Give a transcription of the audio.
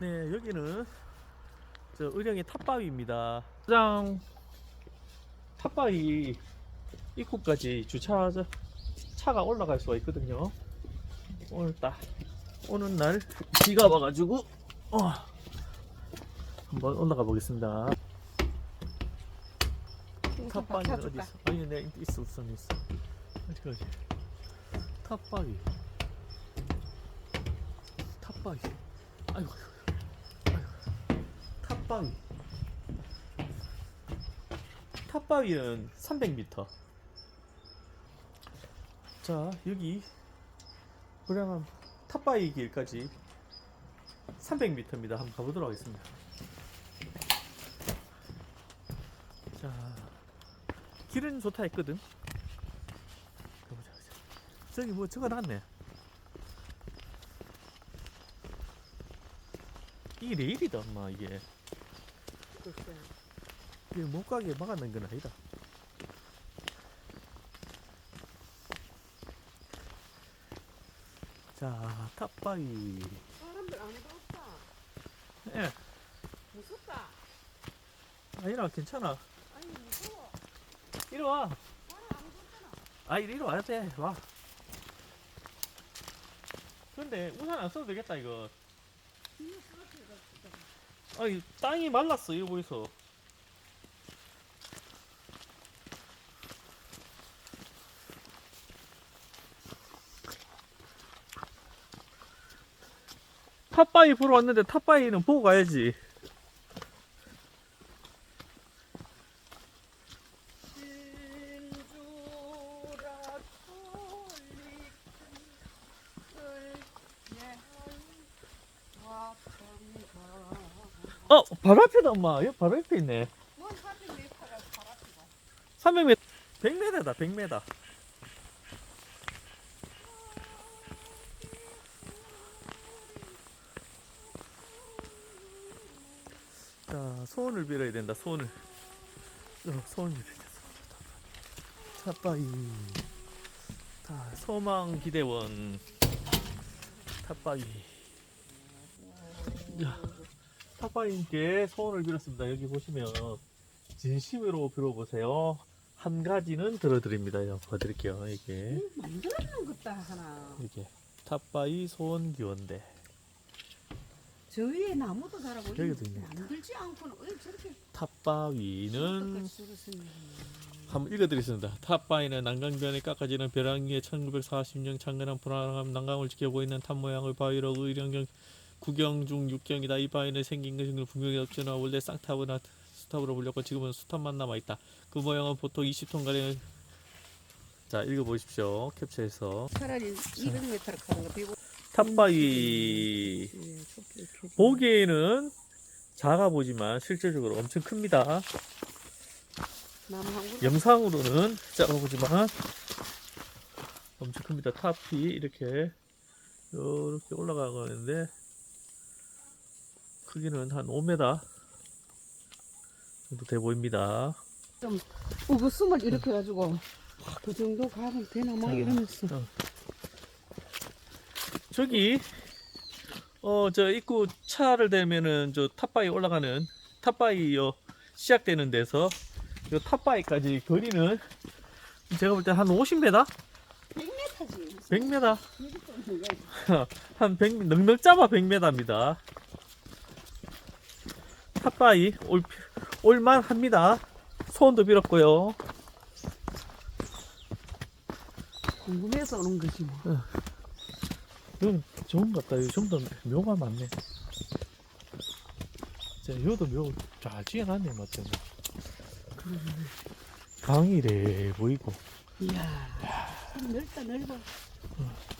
네, 여기는 저 의령의 탑바위입니다. 가장 탑바위 입구까지 주차 차가 올라갈 수가 있거든요. 오늘 딱 오는 날 비가 와가지고 어, 한번 올라가 보겠습니다. 탑바위는 어디 있어? 아니, 네 있어, 있어, 있어. 어디 어디? 탑바위. 탑바위. 아이고, 아이고. 탑바위. 탑바위는 300m. 자, 여기 불량한 탑바위 길까지 300m입니다. 한번 가보도록 하겠습니다. 자, 길은 좋다 했거든. 가보자, 가보자. 저기 뭐 적어놨네. 이게 레일이다, 엄마, 이게. 이게 못 가게 막아놓은 건 아니다. 자, 탑바위. 사람들 아무도 없다. 예, 무섭다. 아니라 괜찮아. 아니 무서워. 이리 와. 나는 아무도 없잖아. 아, 이리 와야 돼. 와. 근데 우산 안 써도 되겠다, 이거. 뒤에 진짜. 아이, 땅이 말랐어, 이거 보이소. 탑바위 보러 왔는데 탑바위는 보고 가야지. 진주라 어, 바로 앞에다, 엄마. 여기 바로 앞에 있네. 뭔 사진 메타가 바라지고. 300m, 100m다, 100m. 자, 소원을 빌어야 된다, 소원을. 어, 소원을 빌어야 된다. 탑바위. 자, 소망 기대원. 탑바위. 야, 탑바위님께 소원을 빌었습니다. 여기 보시면. 진심으로 빌어보세요. 한 가지는 들어드립니다. 요 봐드릴게요. 이게 만들어놓은 것다 하나. 이게 탑바위 소원 기원대. 저 위에 나무도 자라고 여기도 있네. 만들지 않고는 왜 저렇게 탑바위는? 한번 읽어드리겠습니다. 탑바위는 난강변에 깎아지는 벼랑 위에 1940년 창건한 불안함 난강을 지켜보고 있는 탑 모양의 바위로 의령경 구경 중 육경이다. 이 바위는 생긴 것은 분명히 없지나 원래 쌍탑이나 수탑으로 불렸고 지금은 수탑만 남아 있다. 그 모양은 보통 20톤 가량 자 읽어 보십시오. 캡처해서 차라리 200m를 가는 거 비고. 탑바위 예. 보기에는 작아 보지만 실질적으로 엄청 큽니다. 영상으로는 작아 보지만 엄청 큽니다. 탑이 이렇게 이렇게 올라가는데 크기는 한 5m 정도 돼 보입니다. 어, 그 숨을 이렇게 가지고 와, 그 정도 가면 되나 막 자, 이러면서. 어. 저기 어 저 입구 차를 대면은 저 탑바위 올라가는 탑바위 요 시작되는 데서 요 탑바위까지 거리는 제가 볼 때 한 50m? 100m지. 100m? 여기 또 뭐가 있어. 한 100, 넉넉 잡아 100m입니다. 탑바위 올, 올만 합니다. 소원도 빌었고요. 궁금해서 오는 거지 뭐. 이건 좋은 것 같다. 좀더 묘가 많네. 자, 이것도 묘 잘 지어놨네, 맞죠? 강이래 보이고. 이야. 넓다 넓어.